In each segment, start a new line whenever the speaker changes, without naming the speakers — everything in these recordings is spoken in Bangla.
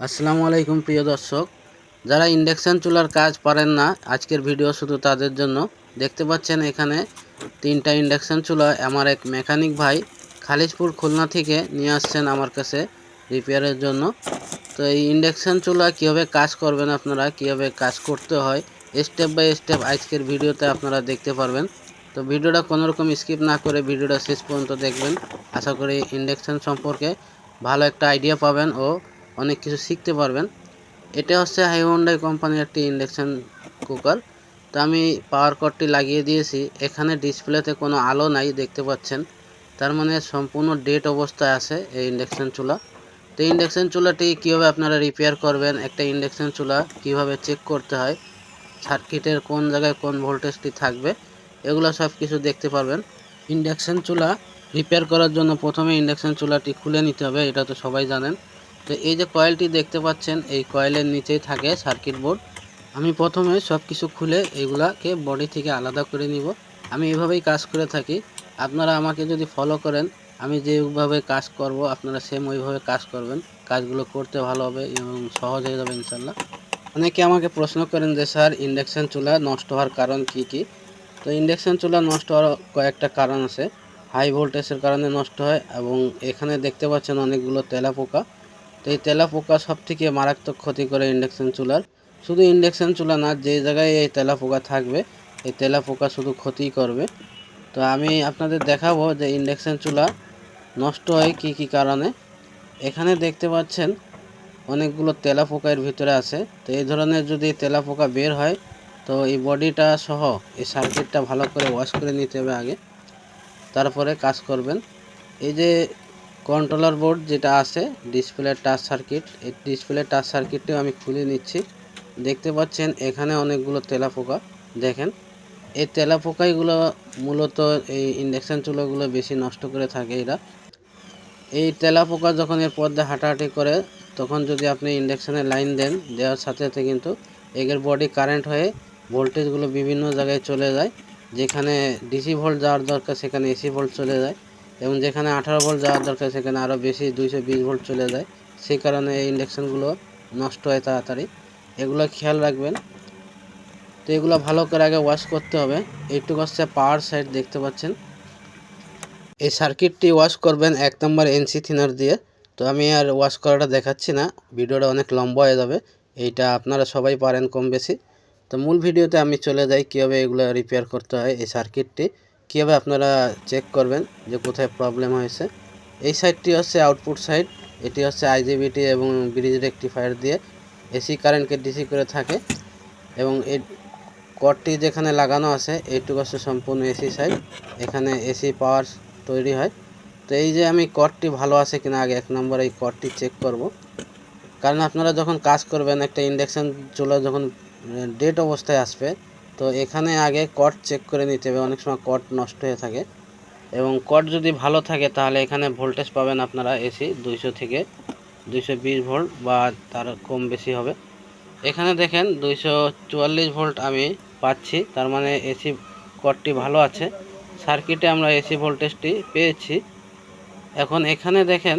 আসসালামু আলাইকুম প্রিয় দর্শক। যারা ইন্ডাকশান চুলার কাজ পারেন না, আজকের ভিডিও শুধু তাদের জন্য। দেখতে পাচ্ছেন এখানে তিনটা ইন্ডাকশান চুলা, আমার এক মেকানিক ভাই খালিজপুর খুলনা থেকে নিয়ে আসছেন আমার কাছে রিপেয়ারের জন্য। তো এই ইন্ডাকশান চুলা কীভাবে কাজ করবেন আপনারা, কীভাবে কাজ করতে হয় স্টেপ বাই স্টেপ আজকের ভিডিওতে আপনারা দেখতে পারবেন। তো ভিডিওটা কোনোরকম স্কিপ না করে ভিডিওটা শেষ পর্যন্ত দেখবেন। আশা করি ইন্ডাকশান সম্পর্কে ভালো একটা আইডিয়া পাবেন ও অনেক কিছু শিখতে পারবেন। এটা হচ্ছে হাইহন্ডাই কোম্পানির একটি ইন্ডাকশান কুকার। তো আমি পাওয়ার কর্ডটি লাগিয়ে দিয়েছি। এখানে ডিসপ্লেতে কোনো আলো নাই, দেখতে পাচ্ছেন। তার মানে সম্পূর্ণ ডেট অবস্থায় আছে এই ইন্ডাকশান চুলা। তো ইন্ডাকশান চুলাটি কীভাবে আপনারা রিপেয়ার করবেন? একটা ইন্ডাকশান চুলা কীভাবে চেক করতে হয়? সার্কিটের কোন জায়গায় কোন ভোল্টেজটি থাকবে? এগুলো সব কিছু দেখতে পারবেন। ইন্ডাকশান চুলা রিপেয়ার করার জন্য প্রথমে ইন্ডাকশান চুলাটি খুলে নিতে হবে, এটা তো সবাই জানেন। তো এই যে কয়েলটি দেখতে পাচ্ছেন, এই কয়েলের নিচেই থাকে সার্কিট বোর্ড। আমি প্রথমে সব কিছু খুলে এগুলাকে বডি থেকে আলাদা করে নিব। আমি এভাবেই কাজ করে থাকি। আপনারা আমাকে যদি ফলো করেন, আমি যেভাবে কাজ করব, আপনারা সেম ওইভাবে কাজ করবেন। কাজগুলো করতে ভালো হবে এবং সহজ হয়ে যাবে ইনশাল্লাহ অনেকে আমাকে প্রশ্ন করেন যে, স্যার, ইন্ডাকশান চুলা নষ্ট হওয়ার কারণ কি কি? তো ইন্ডাকশান চুলা নষ্ট হওয়ার কয়েকটা কারণ আছে। হাই ভোল্টেজের কারণে নষ্ট হয় এবং এখানে দেখতে পাচ্ছেন অনেকগুলো তেলা পোকা তো এই তেলা পোকা সব থেকে মারাত্মক ক্ষতি করে ইন্ডাকশান চুলার। শুধু ইন্ডাকশান চুলা না, যে জায়গায় এই তেলা পোকা থাকবে, এই তেলা পোকা শুধু ক্ষতিই করবে। তো আমি আপনাদের দেখাবো যে ইন্ডাকশান চুলা নষ্ট হয় কি কি কারণে। এখানে দেখতে পাচ্ছেন অনেকগুলো তেলা পোকা এর ভিতরে আছে। তো এই ধরনের যদি তেলা পোকা বের হয়, তো এই বডিটা সহ, এই সার্কিটটা ভালো করে ওয়াশ করে নিতে হবে আগে। তারপরে কাজ করবেন। এই যে কন্ট্রোলার বোর্ড যেটা আছে ডিসপ্লে টাচ সার্কিট এই ডিসপ্লে টাচ সার্কিটটিও আমি খুলে নিচ্ছি। দেখতে পাচ্ছেন এখানে অনেকগুলো তেলা পোকা দেখেন। এই তেলা পোকাইগুলো মূলত এই ইন্ডাকশান চুলাগুলো বেশি নষ্ট করে থাকে এরা। এই তেলা পোকা যখন এর পর্দা হাঁটাহাঁটি করে, তখন যদি আপনি ইন্ডাকশানের লাইন দেন, দেওয়ার সাথে সাথে কিন্তু এগের বডি কারেন্ট হয়ে ভোল্টেজগুলো বিভিন্ন জায়গায় চলে যায়। যেখানে ডিসি ভোল্ট যাওয়ার দরকার, সেখানে এসি ভোল্ট চলে যায়। এবং যেখানে আঠারো ভোল্ট যাওয়ার দরকার, সেখানে আরও বেশি দুইশো বিশ ভোল্ট চলে যায়। সেই কারণে এই ইন্ডাকশানগুলো নষ্ট হয় তাড়াতাড়ি। এগুলো খেয়াল রাখবেন। তো এগুলো ভালো করে আগে ওয়াশ করতে হবে। এইটুকু হচ্ছে পাওয়ার সাইড দেখতে পাচ্ছেন। এই সার্কিটটি ওয়াশ করবেন এক নম্বর এনসি থিনার দিয়ে। তো আমি আর ওয়াশ করাটা দেখাচ্ছি না। ভিডিওটা অনেক লম্বা হয়ে যাবে। এইটা আপনারা সবাই পারেন কম বেশি। তো মূল ভিডিওতে আমি চলে যাই, কীভাবে এগুলো রিপেয়ার করতে হয় এই সার্কিটটি কীভাবে আপনারা চেক করবেন যে কোথায় প্রবলেম হয়েছে? এই সাইডটি হচ্ছে আউটপুট সাইড এটি হচ্ছে আইজিবিটি এবং ব্রিজ রেকটিফায়ার দিয়ে এসি কারেন্টকে ডিসি করে থাকে এবং এই কটটি যেখানে লাগানো আছে, এইটুকু হচ্ছে সম্পূর্ণ এসি সাইড এখানে এসি পাওয়ার তৈরি হয়। তো এই যে আমি কটটি ভালো আছে কিনা, আগে এক নম্বর এই কটটি চেক করব। কারণ আপনারা যখন কাজ করবেন, একটা ইন্ডাকশান চুলা যখন ডেট অবস্থায় আসবে তো এখানে আগে কট চেক করে নিতে হবে, অনেক সময় কট নষ্ট হয়ে থাকে। এবং কট যদি ভালো থাকে, তাহলে এখানে ভোল্টেজ পাবেন আপনারা এসি দুইশো থেকে দুইশো বিশ ভোল্ট বা তার কম বেশি হবে। এখানে দেখেন দুইশো চুয়াল্লিশ ভোল্ট আমি পাচ্ছি, তার মানে এসি কটটি ভালো আছে। সার্কিটে আমরা এসি ভোল্টেজটি পেয়েছি। এখন এখানে দেখেন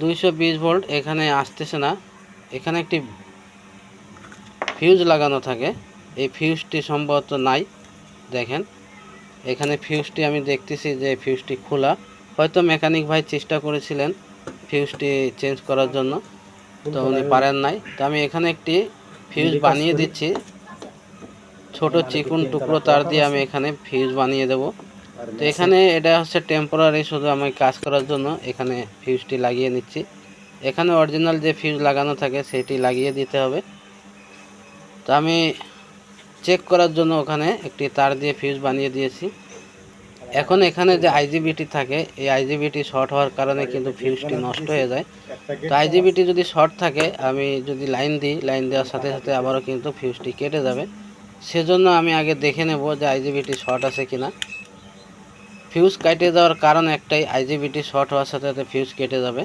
দুইশো বিশ ভোল্ট এখানে আসতেছে না। এখানে একটি ফিউজ লাগানো থাকে। এই ফিউজটি সম্ভবত নাই। দেখেন এখানে ফিউজটি আমি দেখতেছি যে ফিউজটি খোলা। হয়তো মেকানিক ভাই চেষ্টা করেছিলেন ফিউজটি চেঞ্জ করার জন্য তো উনি পারেন নাই। তো আমি এখানে একটি ফিউজ বানিয়ে দিচ্ছি। ছোট চিকুন টুকরো তার দিয়ে আমি এখানে ফিউজ বানিয়ে দেব। তো এখানে এটা হচ্ছে টেম্পোরারি শুধু আমি কাজ করার জন্য এখানে ফিউজটি লাগিয়ে নিচ্ছি। এখানে অরিজিনাল যে ফিউজ লাগানো থাকে সেটি লাগিয়ে দিতে হবে। তো আমি চেক করার জন্য ওখানে একটি তার দিয়ে ফিউজ বানিয়ে দিয়েছি। এখন এখানে যে আইজিবিটি থাকে, এই আইজিবিটি শর্ট হওয়ার কারণে কিন্তু ফিউজটি নষ্ট হয়ে যায়। তো আইজিবিটি যদি শর্ট থাকে, আমি যদি লাইন দিই লাইন দেওয়ার সাথে সাথে আবারও কিন্তু ফিউজটি কেটে যাবে। সেজন্য আমি আগে দেখে নেব যে আইজিবিটি শর্ট আছে কিনা। ফিউজ কেটে যাওয়ার কারণ একটাই আইজিবিটি শর্ট হওয়ার সাথে সাথে ফিউজ কেটে যাবে।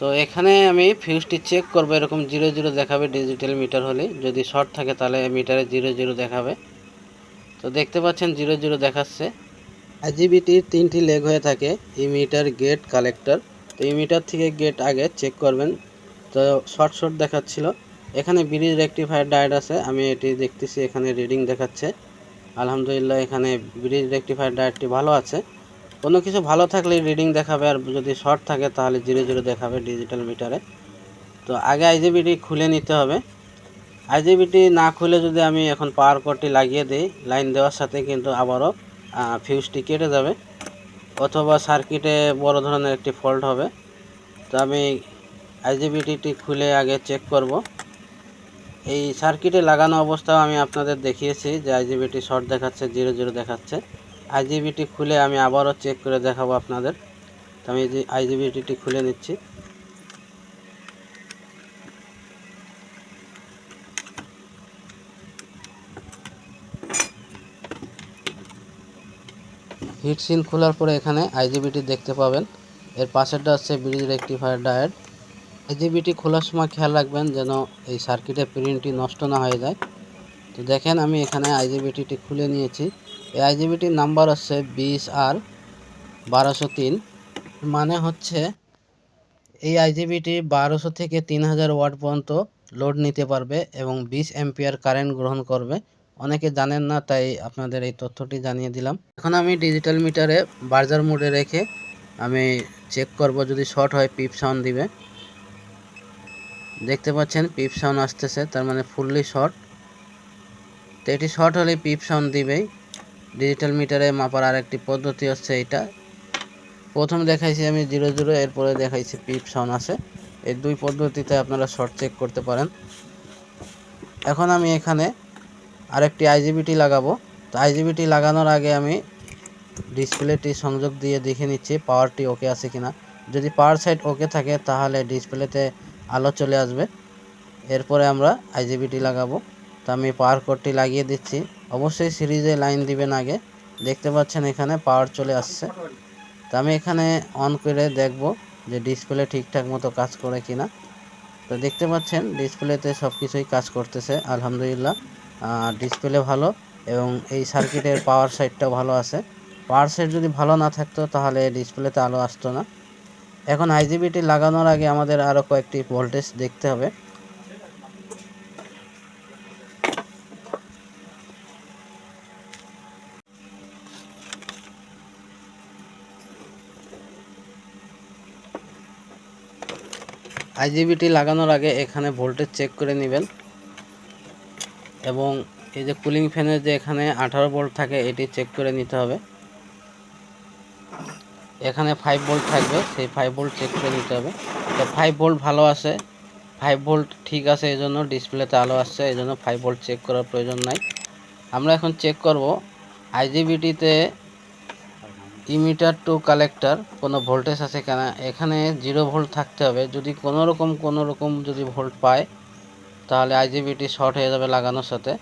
তো এখানে আমি ফিউজটি চেক করব, এরকম জিরো জিরো দেখাবে ডিজিটাল মিটার হলে। যদি শর্ট থাকে তাহলে মিটারে জিরো জিরো দেখাবে। তো দেখতে পাচ্ছেন জিরো জিরো দেখাচ্ছে। আইজিবিটির তিনটি লেগ হয়ে থাকে ইমিটার গেট কালেক্টর তো এই মিটার থেকে গেট আগে চেক করবেন। তো শর্ট শর্ট দেখাচ্ছিল। এখানে ব্রিজ রেক্টিফায়ার ডায়েট আছে, আমি এটি দেখতেছি, এখানে রিডিং দেখাচ্ছে। আলহামদুলিল্লাহ, এখানে ব্রিজ রেক্টিফায়ার ডায়েটটি ভালো আছে। কোনো কিছু ভালো থাকলে রিডিং দেখাবে আর যদি শর্ট থাকে তাহলে জিরো জিরো দেখাবে ডিজিটাল মিটারে তো আগে আইজিবিটি খুলে নিতে হবে। আইজিবিটি না খুলে যদি আমি এখন পাওয়ার কোডটি লাগিয়ে দিই লাইন দেওয়ার সাথে কিন্তু আবারও ফিউজটি কেটে যাবে। অথবা সার্কিটে বড় ধরনের একটি ফল্ট হবে। তো আমি আইজিবিটিটি খুলে আগে চেক করব। এই সার্কিটে লাগানো অবস্থাও আমি আপনাদের দেখিয়েছি যে আইজিবিটি শর্ট দেখাচ্ছে জিরো জিরো দেখাচ্ছে। আইজিবিটি খুলে আমি আবারও চেক করে দেখাবো আপনাদের। তো আমি যে আইজিবিটিটি খুলে নিচ্ছি। হিট সিন খোলার পরে এখানে আইজিবিটি দেখতে পাবেন। এর পাশেরটা হচ্ছে ব্রিজ রেক্টিফায়ার ডায়েট আইজিবিটি খোলার সময় খেয়াল রাখবেন যেন এই সার্কিটের প্রিন্টটি নষ্ট না হয়ে যায়। তো দেখেন আমি এখানে আইজিবিটিটি খুলে নিয়েছি। এই আইজিবিটির নাম্বার হচ্ছে বিশ আর বারোশো তিন। মানে হচ্ছে এই আইজিবিটি বারোশো থেকে তিন হাজার ওয়াট পর্যন্ত লোড নিতে পারবে এবং বিশ অ্যাম্পিয়ার কারেন্ট গ্রহণ করবে। অনেকে জানেন না, তাই আপনাদের এই তথ্যটি জানিয়ে দিলাম। এখন আমি ডিজিটাল মিটারে বার্জার মোডে রেখে আমি চেক করব যদি শর্ট হয়, পিপ সাউন্ড দিবে। দেখতে পাচ্ছেন, পিপ সাউন্ড আসতেছে, তার মানে ফুললি শর্ট। তো এটি শর্ট হলে পিপ সাউন্ড দিবেই। ডিজিটাল মিটারে মাপার আরেকটি পদ্ধতি হচ্ছে এটা প্রথম দেখাইছি আমি জিরো জিরো, এরপরে দেখাইছি পিপ সাউন্ড আছে। এই দুই পদ্ধতিতে আপনারা শর্ট চেক করতে পারেন। এখন আমি এখানে আরেকটি আইজিবিটি লাগাবো। তো আইজিবিটি লাগানোর আগে আমি ডিসপ্লেটি সংযোগ দিয়ে দেখে নিচ্ছি, পাওয়ারটি ওকে আছে কিনা। যদি পাওয়ার সাইড ওকে থাকে, তাহলে ডিসপ্লেতে আলো চলে আসবে। এরপরে আমরা আইজিবিটি লাগাবো। তো আমি পাওয়ার কোডটি লাগিয়ে দিচ্ছি। অবশ্যই সিরিজে লাইন দিবেন আগে। দেখতে পাচ্ছেন এখানে পাওয়ার চলে আসছে। তো আমি এখানে অন করে দেখব যে ডিসপ্লে ঠিকঠাক মতো কাজ করে কিনা। তো দেখতে পাচ্ছেন ডিসপ্লেতে সব কিছুই কাজ করতেছে, আলহামদুলিল্লাহ। ডিসপ্লে ভালো এবং এই সার্কিটের পাওয়ার সাইডটাও ভালো আছে। পাওয়ার সাইড যদি ভালো না থাকতো তাহলে ডিসপ্লেতে আলো আসতো না। এখন আইজিবিটি লাগানোর আগে আমাদের আরও কয়েকটি ভোল্টেজ দেখতে হবে। আইজিবিটি লাগানোর আগে এখানে ভোল্টেজ চেক করে নেবেন। এবং এই যে কুলিং ফ্যানের যে এখানে আঠারো ভোল্ট থাকে, এটি চেক করে নিতে হবে। এখানে ফাইভ ভোল্ট থাকবে, সেই ফাইভ ভোল্ট চেক করে নিতে হবে। তো ফাইভ ভোল্ট ভালো আছে ফাইভ ভোল্ট ঠিক আছে, এই জন্য ডিসপ্লেতে আলো আসছে, এই জন্য ফাইভ ভোল্ট চেক করার প্রয়োজন নাই। আমরা এখন চেক করব আইজিবিটিতে ইমিটার টু কালেক্টর, কোনো ভোল্টেজ আছে কেনা? এখানে জিরো ভোল্ট থাকতে হবে। যদি কোনো রকম কোনো রকম যদি ভোল্ট পায়, তাহলে আইজিবিটি শর্ট হয়ে যাবে লাগানোর সাথে।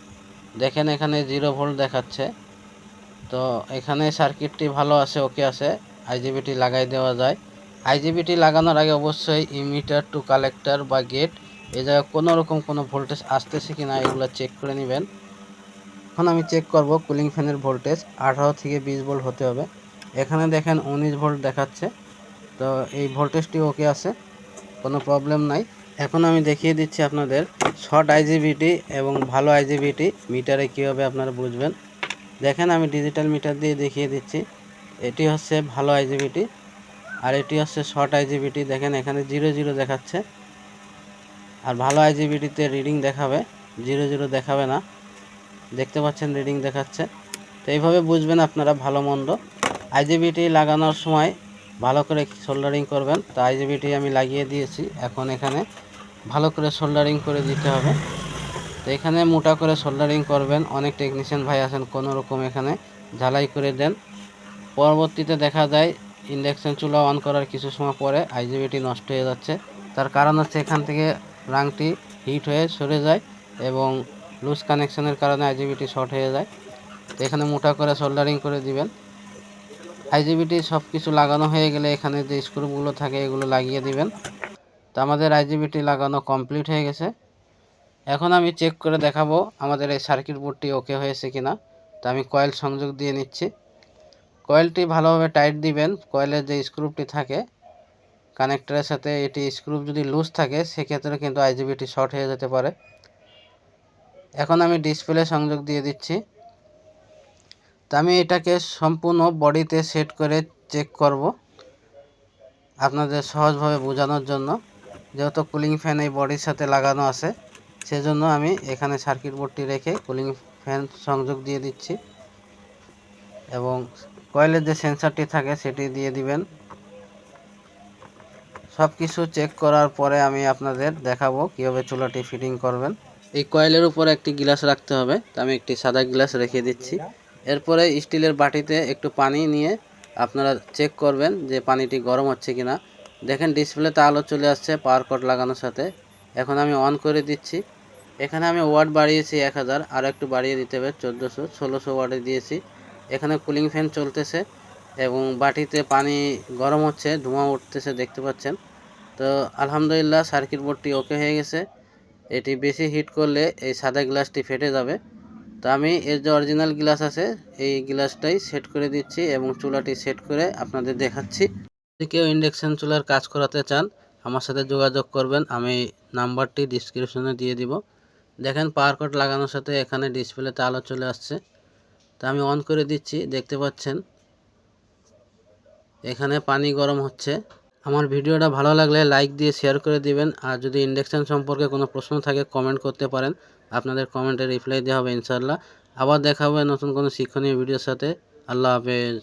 দেখেন এখানে জিরো ভোল্ট দেখাচ্ছে। তো এখানে সার্কিটটি ভালো আছে, ওকে আছে। আইজিবিটি লাগাই দেওয়া যায়। আইজিবিটি লাগানোর আগে অবশ্যই ইমিটার টু কালেক্টর বা গেট এই জায়গায় কোনো রকম কোনো ভোল্টেজ আসতেছে কি না এগুলো চেক করে নেবেন। এখন আমি চেক করব কুলিং ফ্যানের ভোল্টেজ। আঠারো থেকে বিশ ভোল্ট হতে হবে। এখানে দেখেন উনিশ ভোল্ট দেখাচ্ছে। তো এই ভোল্টেজটি ওকে আছে, কোনো প্রবলেম নাই। এখন আমি দেখিয়ে দিচ্ছি আপনাদের শর্ট আইজিবিটি এবং ভালো আইজিবিটি মিটারে কীভাবে আপনারা বুঝবেন। দেখেন আমি ডিজিটাল মিটার দিয়ে দেখিয়ে দিচ্ছি, এটি হচ্ছে ভালো আইজিবিটি আর এটি হচ্ছে শর্ট আইজিবিটি দেখেন এখানে জিরো জিরো দেখাচ্ছে, আর ভালো আইজিবিটিতে রিডিং দেখাবে জিরো জিরো দেখাবে না। দেখতে পাচ্ছেন রিডিং দেখাচ্ছে। তো এইভাবে বুঝবেন আপনারা ভালো মন্দ। আইজিবিটি লাগানোর সময় ভালো করে সোল্ডারিং করবেন। তো আইজিবিটি আমি লাগিয়ে দিয়েছি। এখন এখানে ভালো করে সোল্ডারিং করে দিতে হবে। তো এখানে মোটা করে সোল্ডারিং করবেন। অনেক টেকনিশিয়ান ভাই আছেন, কোনো রকম এখানে ঝালাই করে দেন। পরবর্তীতে দেখা যায় ইন্ডাকশান চুলা অন করার কিছু সময় পরে আইজিবিটি নষ্ট হয়ে যাচ্ছে। তার কারণ হচ্ছে এখান থেকে রাংটি হিট হয়ে সরে যায় এবং লুজ কানেকশনের কারণে আইজিবিটি শর্ট হয়ে যায়। তো এখানে মোটা করে সোল্ডারিং করে দিবেন। আইজিবিটি সব কিছু লাগানো হয়ে গেলে এখানে যে স্ক্রুগুলো থাকে এগুলো লাগিয়ে দিবেন। তো আমাদের আইজিবিটি লাগানো কমপ্লিট হয়ে গেছে। এখন আমি চেক করে দেখাবো আমাদের এই সার্কিট বোর্ডটি ওকে হয়েছে কিনা। তো আমি কয়েল সংযোগ দিয়ে নিচ্ছি। কয়েলটি ভালোভাবে টাইট দিবেন। কয়েলের যে স্ক্রুপটি থাকে কানেক্টরের সাথে এটি স্ক্রুপ যদি লুজ থাকে, সেক্ষেত্রে কিন্তু আইজিবিটি শর্ট হয়ে যেতে পারে। এখন আমি ডিসপ্লে সংযোগ দিয়ে দিচ্ছি। তো আমি এটাকে সম্পূর্ণ বডিতে সেট করে চেক করব আপনাদের সহজভাবে বোঝানোর জন্য। যেহেতু কুলিং ফ্যান এই বডির সাথে লাগানো আছে, সেজন্য আমি এখানে সার্কিট বোর্ডটি রেখে কুলিং ফ্যান সংযোগ দিয়ে দিচ্ছি। এবং কয়েলের যে সেন্সারটি থাকে, সেটি দিয়ে দিবেন। সব কিছু চেক করার পরে আমি আপনাদের দেখাবো কীভাবে চুলাটি ফিটিং করবেন। এই কয়েলের উপর একটি গ্লাস রাখতে হবে। তো আমি একটি সাদা গ্লাস রেখে দিচ্ছি। এরপরে স্টিলের বাটিতে একটু পানি নিয়ে আপনারা চেক করবেন যে পানিটি গরম হচ্ছে কি না দেখেন, ডিসপ্লেতে আলো চলে আসছে, পাওয়ার কট লাগানোর সাথে। এখন আমি অন করে দিচ্ছি। এখানে আমি ওয়াট বাড়িয়েছি এক হাজার, আর একটু বাড়িয়ে দিতে হবে, চোদ্দোশো, ষোলোশো ওয়াটে দিয়েছি। এখানে কুলিং ফ্যান চলতেছে এবং বাটিতে পানি গরম হচ্ছে, ধোঁয়া উঠতেছে, দেখতে পাচ্ছেন। তো আলহামদুলিল্লাহ, সার্কিট বোর্ডটি ওকে হয়ে গেছে। এটি বেশি হিট করলে এই সাদা গ্লাসটি ফেটে যাবে। তো আমি এর যে অরিজিনাল গ্লাস আছে, এই গ্লাসটাই সেট করে দিচ্ছি এবং চুলাটি সেট করে আপনাদের দেখাচ্ছি। যদি কেউ ইন্ডাকশান চুলার কাজ করাতে চান, আমার সাথে যোগাযোগ করবেন, আমি নাম্বারটি ডিসক্রিপশনে দিয়ে দিব। দেখেন পাওয়ার কট লাগানোর সাথে এখানে ডিসপ্লেতে আলো চলে আসছে। তো আমি অন করে দিচ্ছি, দেখতে পাচ্ছেন? এখানে পানি গরম হচ্ছে। আমার ভিডিওটা ভালো লাগলে লাইক দিয়ে শেয়ার করে দিবেন। আর যদি ইন্ডাকশান সম্পর্কে কোনো প্রশ্ন থাকে কমেন্ট করতে পারেন। আপনাদের কমেন্টে রিপ্লাই দেওয়া হবে ইনশাল্লাহ আবার দেখা হবে নতুন কোনো শিক্ষণীয় ভিডিওর সাথে। আল্লাহ হাফেজ।